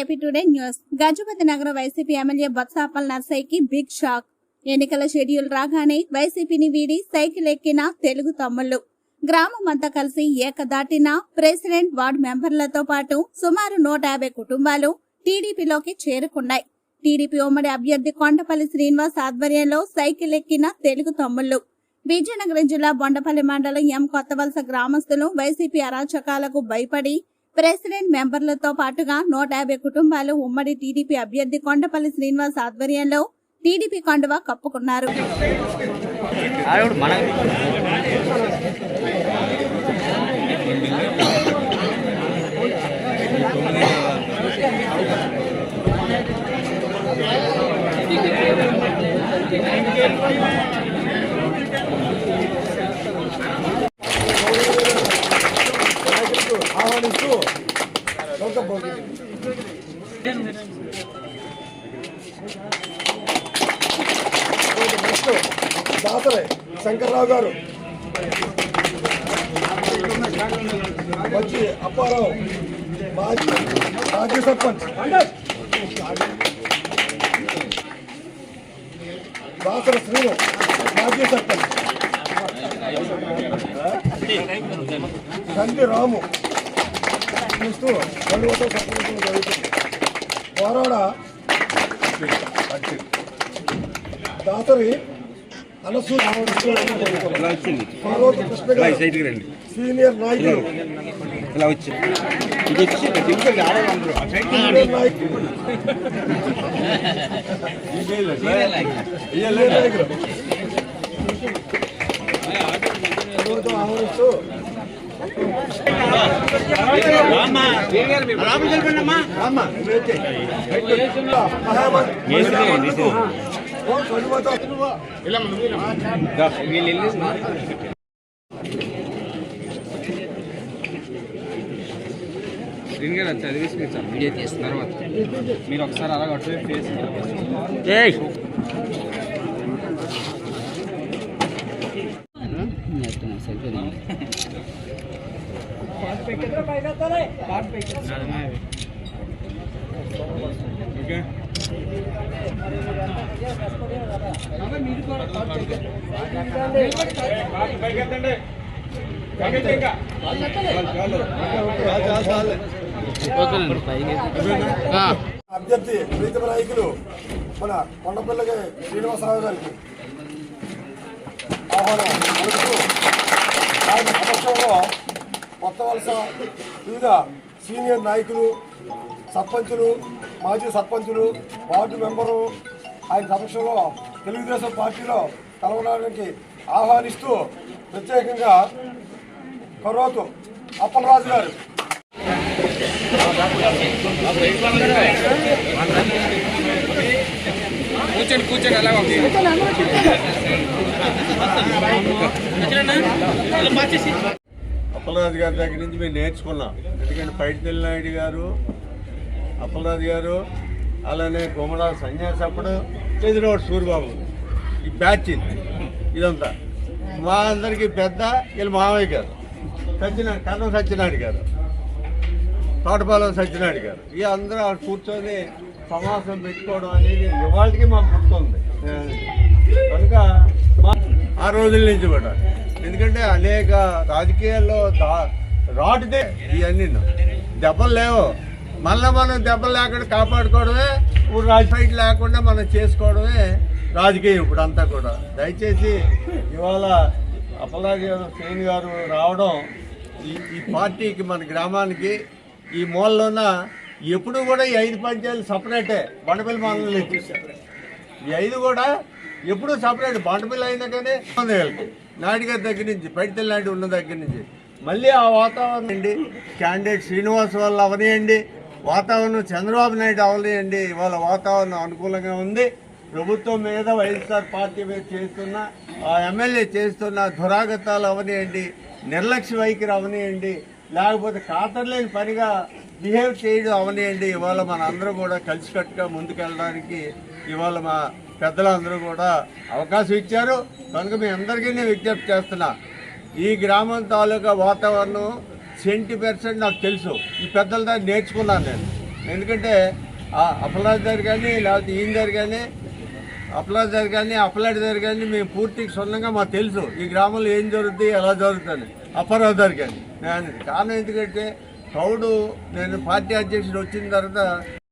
AP today news. Gajapathi Nagara YCP MLA బత్సాపల్ నర్సైకి big shock. ఎన్నికల schedule రాగానే వైసీపీని వీడి సైకిల్ ఎక్కిన తెలుగు తమ్ముళ్ళు గ్రామమంతా కలిసి ఏకదాటిన ప్రెసిడెంట్ వార్డు మెంబర్లతో పాటు సుమారు నూట యాభై కుటుంబాలు టీడీపీలోకి చేరుకున్నాయి. టీడీపీ ఉమ్మడి అభ్యర్థి కొండపల్లి శ్రీనివాస్ ఆధ్వర్యంలో సైకిల్ ఎక్కిన తెలుగు తమ్ముళ్ళు విజయనగరం జిల్లా బొండపల్లి మండలం ఎం కొత్తవలస గ్రామస్తులు వైసీపీ అరాచకాలకు భయపడి ప్రెసిడెంట్ మెంబర్లతో పాటుగా నూట యాభై కుటుంబాలు ఉమ్మడి టీడీపీ అభ్యర్థి కొండపల్లి శ్రీనివాస్ ఆధ్వర్యంలో టీడీపీ కండువా కప్పుకున్నారు Thank you ఆహ్వానిస్తూ లోకపోతుంది నెక్స్ట్ దాసరే శంకర్రావు గారు. వచ్చి అప్పారావు. మాజీ మాజీ సర్పంచ్. దాసర శ్రీను మాజీ సర్పంచ్. తండ్రి రాము. చూస్తూ రెండు వందల జరుగుతుంది. వారాడ దాతరి అనసు సీనియర్ నాయకులు. నాయకులు. ఆహ్వానిస్తూ వీళ్ళు గారు చదివేసి మీరు సార్ వీడియో తీసిన తర్వాత మీరు ఒకసారి అలా అటు ఫేస్ సెల్ఫీ అభ్యర్థి ప్రీతమ నాయకులు మన కొండపల్లి శ్రీనివాసరావు గారికి ఆహ్వానం. పలుకుతూ ఆయన సమక్షంలో కొత్త వలస వివిధ సీనియర్ నాయకులు సర్పంచులు మాజీ సర్పంచులు వార్డు మెంబరు ఆయన సమక్షంలో తెలుగుదేశం పార్టీలో కలవడానికి ఆహ్వానిస్తూ ప్రత్యేకంగా కరోతు అప్పలరాజు గారు. కూర్చోండి కూర్చోండి అలా అప్పలరాజు గారి దగ్గర నుంచి మేము నేర్చుకున్నాం. ఎందుకంటే పైడితల్లి నాయుడు గారు అప్పలరాజు గారు అలానే గుమ్మరాజు సన్యాసి అప్పుడు ఎదురోడు సూర్యబాబు ఈ బ్యాచ్ ఇది ఇదంతా. మా అందరికీ పెద్ద వీళ్ళు మామయ్య గారు సత్యనారాయణ కన్నం సత్యనారాయణ గారు తోటపాలెం సత్యనారాయణ గారు. ఈ అందరూ కూర్చొని సమాసం పెట్టుకోవడం అనేది ఇవాళకి మాకు గుర్తుంది. కనుక మా- ఆ రోజుల నుంచి కూడా ఎందుకంటే అనేక రాజకీయాల్లో దా- రాటుదే ఇవన్నీ. దెబ్బలు లేవు. మళ్ళీ మనం దెబ్బలు లేకుండా కాపాడుకోవడమే ఇప్పుడు రాజఫైట్ లేకుండా మనం చేసుకోవడమే రాజకీయం ఇప్పుడు అంతా కూడా. దయచేసి ఇవాళ అప్పలాగే గారు శ్రేణి గారు రావడం ఈ ఈ పార్టీకి మన గ్రామానికి ఈ మూలలోన ఎప్పుడు కూడా ఈ ఐదు పంచాయతీలు సపరేటే బండపల్లి మండలం ఈ ఐదు కూడా ఎప్పుడు సపరేట్ బండపల్లి అయినా కానీ ఉంది దగ్గర నుంచి పైడితల్లి నాయుడు ఉన్న దగ్గర నుంచి. మళ్ళీ ఆ వాతావరణం అండి క్యాండిడేట్ శ్రీనివాస్ వాళ్ళు అవనియండి. వాతావరణం చంద్రబాబు నాయుడు అవనియండి. ఇవాళ వాతావరణం అనుకూలంగా ఉంది. ప్రభుత్వం మీద వైఎస్ఆర్ పార్టీ మీద చేస్తున్న ఆ ఎమ్మెల్యే చేస్తున్న దురాగతాలు అవనియండి. నిర్లక్ష్య వైఖరి అవనియండి. లేకపోతే కాతర్లేని పనిగా బిహేవ్ చేయడం అవనియండి. ఇవాళ మన అందరూ కూడా కలిసికట్టుగా ముందుకెళ్ళడానికి ఇవాళ మా పెద్దలందరూ కూడా అవకాశం ఇచ్చారు. కనుక మీ అందరికీ నేను విజ్ఞప్తి చేస్తున్నా. ఈ గ్రామం తాలూకా వాతావరణం సెంటీ పర్సెంట్ నాకు తెలుసు. ఈ పెద్దల దగ్గర నేర్చుకున్నాను నేను. ఎందుకంటే ఆ దగ్గర కానీ లేకపోతే ఈయన దగ్గర కానీ అప్పలాజ్ దగ్గర కానీ అప్పలాడి దగ్గర కానీ మేము పూర్తిగా సొంతంగా మాకు తెలుసు. ఈ గ్రామంలో ఏం జరుగుతుంది ఎలా జరుగుతుంది అప్పారావు దగ్గర కానీ. నేను కారణం ఎందుకంటే కౌడు నేను పార్టీ అధ్యక్షుడు వచ్చిన తర్వాత